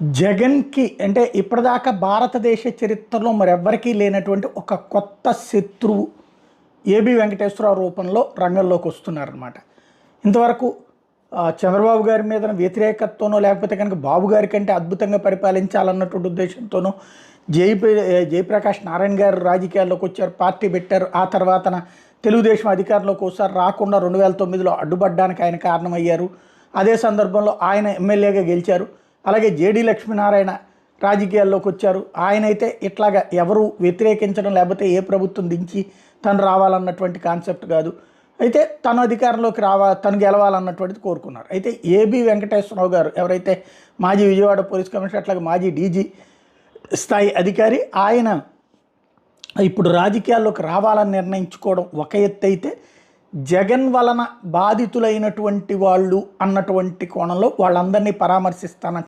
జగన్కి అంటే ఇప్పటిదాకా భారతదేశ చరిత్రలో మరెవ్వరికీ లేనటువంటి ఒక కొత్త శత్రువు ఏబి వెంకటేశ్వరరావు రూపంలో రంగంలోకి వస్తున్నారనమాట ఇంతవరకు చంద్రబాబు గారి మీద వ్యతిరేకతతోనో లేకపోతే కనుక బాబు గారి కంటే అద్భుతంగా పరిపాలించాలన్నటువంటి ఉద్దేశంతోనో జయప్ర జయప్రకాష్ నారాయణ గారు రాజకీయాల్లోకి వచ్చారు పార్టీ పెట్టారు ఆ తర్వాతన తెలుగుదేశం అధికారంలోకి ఒకసారి రాకుండా రెండు వేల తొమ్మిదిలో అడ్డుపడ్డానికి ఆయన కారణమయ్యారు. అదే సందర్భంలో ఆయన ఎమ్మెల్యేగా గెలిచారు. అలాగే జేడీ లక్ష్మీనారాయణ రాజకీయాల్లోకి వచ్చారు. ఆయన అయితే ఇట్లాగా ఎవరు వ్యతిరేకించడం లేకపోతే ఏ ప్రభుత్వం దించి తను రావాలన్నటువంటి కాన్సెప్ట్ కాదు. అయితే తను అధికారంలోకి రావా తను గెలవాలన్నటువంటిది కోరుకున్నారు. అయితే ఏబి వెంకటేశ్వరరావు గారు ఎవరైతే మాజీ విజయవాడ పోలీస్ కమిషనర్ అట్లాగే మాజీ డీజీ స్థాయి అధికారి ఆయన ఇప్పుడు రాజకీయాల్లోకి రావాలని నిర్ణయించుకోవడం ఒక ఎత్తు అయితే జగన్ వలన బాధితులైనటువంటి వాళ్ళు అన్నటువంటి కోణంలో వాళ్ళందరినీ పరామర్శిస్తానంటే